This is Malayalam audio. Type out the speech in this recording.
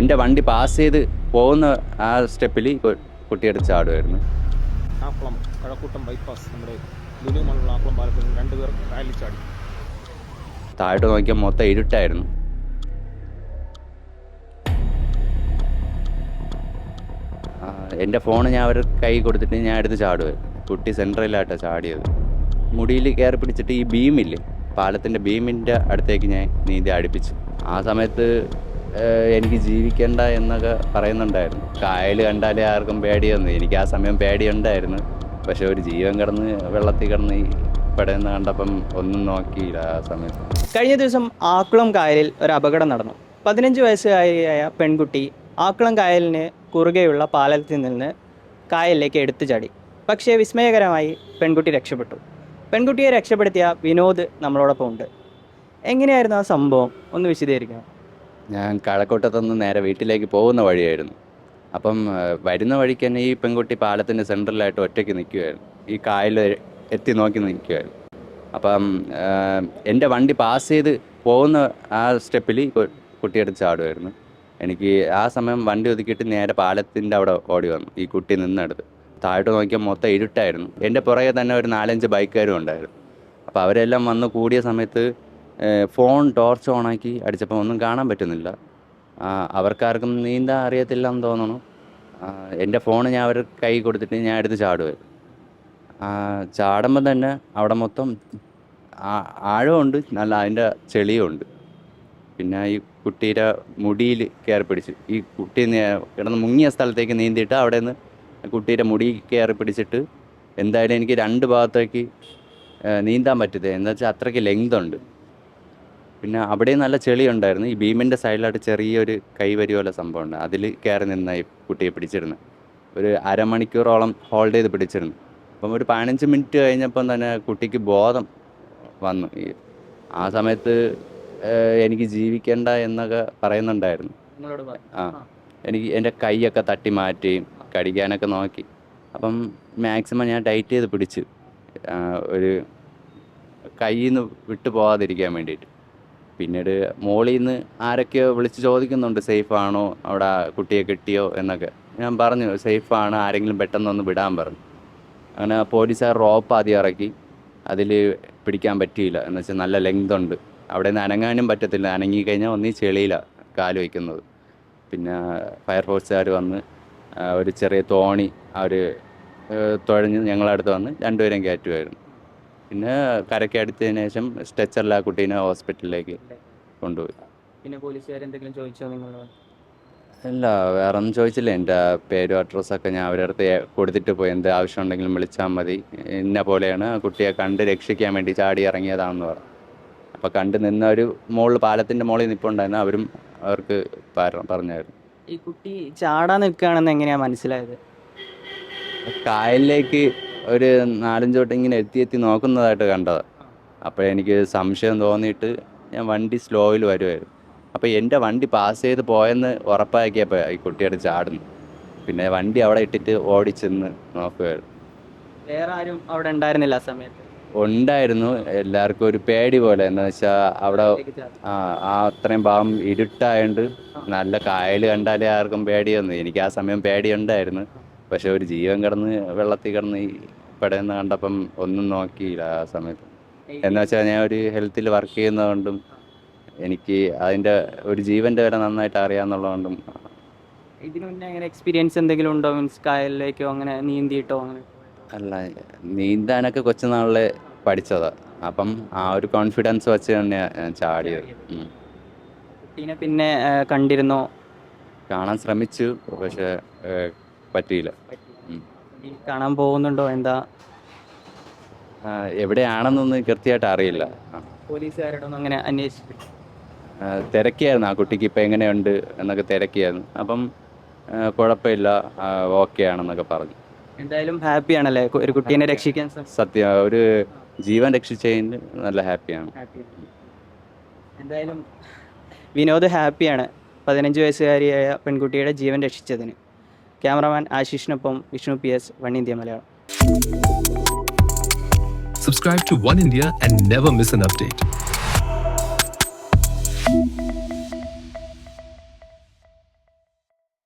എന്റെ വണ്ടി പാസ് ചെയ്ത് പോകുന്ന ആ സ്റ്റെപ്പിൽ കുട്ടിയെടുത്ത് ചാടുമായിരുന്നു ആക്കുളം കഴക്കൂട്ടം ബൈപ്പാസ് നമ്മുടെ ലുലു മണ്ണുള്ള ആക്കുളം പാലത്തിൽ രണ്ട് രണ്ടുപേർ റാലി ചാടി. താഴോട്ട് നോക്കിയാൽ മൊത്തം ഇരുട്ടായിരുന്നു. എന്റെ ഫോൺ ഞാൻ അവർ കൈ കൊടുത്തിട്ട് ഞാൻ എടുത്ത് ചാടുമായിരുന്നു കുട്ടി സെൻട്രലിലായിട്ടാണ് ചാടിയത്. മുടിയിൽ കയറി പിടിച്ചിട്ട് ഈ ബീമില്ലേ പാലത്തിന്റെ ബീമിന്റെ അടുത്തേക്ക് ഞാൻ നീന്തി അടുപ്പിച്ചു. ആ സമയത്ത് എനിക്ക് ജീവിക്കേണ്ട എന്നൊക്കെ പറയുന്നുണ്ടായിരുന്നു. കായൽ കണ്ടാലേ ആർക്കും പേടിയൊന്നും. എനിക്ക് ആ സമയം പേടിയുണ്ടായിരുന്നു. പക്ഷെ ഒരു ജീവൻ കിടന്ന് വെള്ളത്തിൽ കിടന്ന് പെടുന്ന കണ്ടപ്പം ഒന്നും നോക്കിയില്ല ആ സമയത്ത് കഴിഞ്ഞ ദിവസം ആക്കുളം കായലിൽ ഒരു അപകടം നടന്നു. പതിനഞ്ച് വയസ്സുകാരിയായ പെൺകുട്ടി ആക്കുളം കായലിന് കുറുകെയുള്ള പാലത്തിൽ നിന്ന് കായലിലേക്ക് എടുത്തു ചാടി. പക്ഷേ വിസ്മയകരമായി പെൺകുട്ടി രക്ഷപ്പെട്ടു. പെൺകുട്ടിയെ രക്ഷപ്പെടുത്തിയ വിനോദ് നമ്മളോടൊപ്പം ഉണ്ട് എങ്ങനെയായിരുന്നു ആ സംഭവം? ഒന്ന് വിശദീകരിക്കണം. ഞാൻ കഴക്കൂട്ടത്തുനിന്ന് നേരെ വീട്ടിലേക്ക് പോകുന്ന വഴിയായിരുന്നു. അപ്പം വരുന്ന വഴിക്ക് തന്നെ ഈ പെൺകുട്ടി പാലത്തിന്റെ സെന്ററിലായിട്ട് ഒറ്റയ്ക്ക് നിൽക്കുമായിരുന്നു ഈ കായൽ എത്തി നോക്കി നിൽക്കുമായിരുന്നു അപ്പം എന്റെ വണ്ടി പാസ് ചെയ്ത് പോകുന്ന ആ സ്റ്റെപ്പിൽ കുട്ടിയെടുത്ത് ചാടുമായിരുന്നു എനിക്ക് ആ സമയം വണ്ടി ഒതുക്കിയിട്ട് നേരെ പാലത്തിന്റെ അവിടെ ഓടി വന്നു ഈ കുട്ടി നിന്നെടുത്ത്. താഴോട്ട് നോക്കിയാൽ മൊത്തം ഇരുട്ടായിരുന്നു. എന്റെ പുറകെ തന്നെ ഒരു നാലഞ്ച് ബൈക്കുകാരും ഉണ്ടായിരുന്നു. അപ്പോൾ അവരെല്ലാം വന്ന് കൂടിയ സമയത്ത് ഫോൺ ടോർച്ച് ഓണാക്കി അടിച്ചപ്പോൾ ഒന്നും കാണാൻ പറ്റുന്നില്ല. അവർക്കാർക്കും നീന്താൻ അറിയത്തില്ല എന്ന് തോന്നുന്നു എന്റെ ഫോൺ ഞാൻ അവർ കൈ കൊടുത്തിട്ട് ഞാൻ എടുത്ത് ചാടുമായിരുന്നു ചാടുമ്പോൾ തന്നെ അവിടെ മൊത്തം ആഴമുണ്ട് നല്ല അതിന്റെ ചെളിയുണ്ട് പിന്നെ ഈ കുട്ടിയുടെ മുടിയിൽ കയറി പിടിച്ച് ഈ കുട്ടി കിടന്ന് മുങ്ങിയ സ്ഥലത്തേക്ക് നീന്തിയിട്ട് അവിടെ നിന്ന് കുട്ടിയുടെ മുടി കയറി പിടിച്ചിട്ട് എന്തായാലും എനിക്ക് രണ്ട് ഭാഗത്തേക്ക് നീന്താൻ പറ്റില്ല എന്താ വെച്ചാൽ അത്രയ്ക്ക് ലെങ്ത് ഉണ്ട്. പിന്നെ അവിടെ നല്ല ചെളി ഉണ്ടായിരുന്നു ഈ ഭീമിന്റെ സൈഡിലായിട്ട് ചെറിയൊരു കൈവരി പോലെ സംഭവമുണ്ട്. അതിൽ കയറി നിന്ന ഈ കുട്ടിയെ പിടിച്ചിരുന്നു. ഒരു അരമണിക്കൂറോളം ഹോൾഡ് ചെയ്ത് പിടിച്ചിരുന്നു. അപ്പം ഒരു പതിനഞ്ച് മിനിറ്റ് കഴിഞ്ഞപ്പം തന്നെ കുട്ടിക്ക് ബോധം വന്നു. ഈ ആ സമയത്ത് എനിക്ക് ജീവിക്കേണ്ട എന്നൊക്കെ പറയുന്നുണ്ടായിരുന്നു. ആ. എനിക്ക് എന്റെ കൈയൊക്കെ തട്ടി മാറ്റി കടിക്കാനൊക്കെ നോക്കി. അപ്പം മാക്സിമം ഞാൻ ടൈറ്റ് ചെയ്ത് പിടിച്ച്. ഒരു കയ്യിൽ നിന്ന് വിട്ടു പോകാതിരിക്കാൻ വേണ്ടിയിട്ട്. പിന്നീട് മോളിൽ നിന്ന് ആരൊക്കെയോ വിളിച്ച് ചോദിക്കുന്നുണ്ട് സേഫ് ആണോ അവിടെ കുട്ടിയെ കിട്ടിയോ എന്നൊക്കെ. ഞാൻ പറഞ്ഞു സേഫ് ആണ് ആരെങ്കിലും പെട്ടെന്നൊന്ന് വിടാൻ പറഞ്ഞു. അങ്ങനെ പോലീസുകാർ റോപ്പ് ആദ്യം ഇറക്കി. അതിൽ പിടിക്കാൻ പറ്റിയില്ല. എന്ന് വെച്ചാൽ നല്ല ലെങ്ത് ഉണ്ട്. അവിടെ നിന്ന് അനങ്ങാനും പറ്റത്തില്ല. അനങ്ങി കഴിഞ്ഞാൽ ഒന്നീ ചെളിയിലാണ് കാൽ വയ്ക്കുന്നത് പിന്നെ ഫയർഫോഴ്സുകാർ വന്ന് ഒരു ചെറിയ തോണി അവർ തുഴഞ്ഞ് ഞങ്ങളടുത്ത് വന്ന് രണ്ടുപേരും കയറ്റുമായിരുന്നു. പിന്നെ കരയ്ക്ക് അടുത്തതിന് ശേഷം സ്ട്രെച്ചറിൽ ആ കുട്ടീനെ ഹോസ്പിറ്റലിലേക്ക് കൊണ്ടുപോയി. പിന്നെ പോലീസുകാർ എന്തെങ്കിലും ചോദിച്ചോ നിങ്ങൾ അല്ല വേറെ ഒന്നും ചോദിച്ചില്ല. എന്റെ പേരും അഡ്രസ്സൊക്കെ ഞാൻ അവരുടെ അടുത്ത് കൊടുത്തിട്ട് പോയി. എന്ത് ആവശ്യം ഉണ്ടെങ്കിലും വിളിച്ചാൽ മതി. ഇന്ന പോലെയാണ് ആ കുട്ടിയെ കണ്ട് രക്ഷിക്കാൻ വേണ്ടി ചാടി ഇറങ്ങിയതാണെന്ന് പറഞ്ഞു. അപ്പോൾ കണ്ട് നിന്ന ഒരു മുകളിൽ പാലത്തിന്റെ മുകളിൽ നിൽപ്പുണ്ടായിരുന്നു അവരും അവർക്ക് പറ- പറഞ്ഞായിരുന്നു. ഈ കുട്ടി ചാടാൻ നിൽക്കുകയാണെന്ന് എങ്ങനെയാണ് മനസ്സിലായത്? കായലിലേക്ക് ഒരു നാലഞ്ച് വട്ടം ഇങ്ങനെ എത്തി എത്തി നോക്കുന്നതായിട്ട് കണ്ടത്. അപ്പോൾ എനിക്ക് സംശയം തോന്നിയിട്ട് ഞാൻ വണ്ടി സ്ലോയിൽ വരുമായിരുന്നു അപ്പോൾ എന്റെ വണ്ടി പാസ് ചെയ്ത് പോയെന്ന് ഉറപ്പാക്കിയപ്പോൾ ഈ കുട്ടിയുടെ ചാടുന്നു. പിന്നെ വണ്ടി അവിടെ ഇട്ടിട്ട് ഓടിച്ചെന്ന് നോക്കുമായിരുന്നു വേറെ ആരും അവിടെ ഉണ്ടായിരുന്നില്ല ആ സമയത്ത്? ഉണ്ടായിരുന്നു. എല്ലാവർക്കും ഒരു പേടി പോലെ. എന്താ വെച്ചാൽ അവിടെ ആ ആ അത്രയും ഭാഗം ഇരുട്ടായോണ്ട് നല്ല കായൽ കണ്ടാലേ ആർക്കും പേടിയൊന്നും. എനിക്ക് ആ സമയം പേടിയുണ്ടായിരുന്നു. പക്ഷെ ഒരു ജീവൻ കിടന്ന് വെള്ളത്തിൽ കിടന്ന് ഈ പെടുന്ന കണ്ടപ്പം ഒന്നും നോക്കിയില്ല ആ സമയത്ത്. എന്ന് വെച്ചാൽ ഞാൻ ഒരു ഹെൽത്തിൽ വർക്ക് ചെയ്യുന്നതുകൊണ്ടും എനിക്ക് അതിന്റെ ഒരു ജീവന്റെ വില നന്നായിട്ട് അറിയാമെന്നുള്ളതുകൊണ്ടും ഇതിനു മുന്നേ അങ്ങനെ എക്സ്പീരിയൻസ് എന്തെങ്കിലും ഉണ്ടോ? മീൻസ് കായലിലേക്കോ അങ്ങനെ നീന്തിയിട്ടോ അങ്ങനെ? അല്ല നീന്താനൊക്കെ കൊച്ചുനാളിൽ പഠിച്ചതാ. അപ്പം ആ ഒരു കോൺഫിഡൻസ് വെച്ച് തന്നെയാണ് ഞാൻ ചാടിയത്. പിന്നെ പിന്നെ കണ്ടിരുന്നോ? കാണാൻ ശ്രമിച്ചു. പക്ഷെ പറ്റിയില്ല. കാണാൻ പോകുന്നുണ്ടോ? എന്താ? എവിടെയാണെന്നൊന്ന് കൃത്യമായിട്ട് അറിയില്ല. പോലീസുകാരോടൊന്നും അങ്ങനെ അന്വേഷിച്ചു തിരക്കിയായിരുന്നു ആ കുട്ടിക്ക് ഇപ്പം എങ്ങനെയുണ്ട് എന്നൊക്കെ തിരക്കിയായിരുന്നു. അപ്പം കുഴപ്പമില്ല ഓക്കെ ആണെന്നൊക്കെ പറഞ്ഞു. എന്തായാലും ഹാപ്പി ആണല്ലേ? ഒരു കുട്ടീനെ രക്ഷിക്കാൻ സത്യം ഒരു ജീവൻ രക്ഷിച്ചതിന് നല്ല ഹാപ്പിയാണ്. എന്തായാലും വിനോദ് ഹാപ്പിയാണ് പതിനഞ്ച് വയസ്സുകാരിയായ പെൺകുട്ടിയുടെ ജീവൻ രക്ഷിച്ചതിന്. Cameraman ആശിഷിനൊപ്പം Vishnu P S one India Malayalam Subscribe to One India and never miss an update.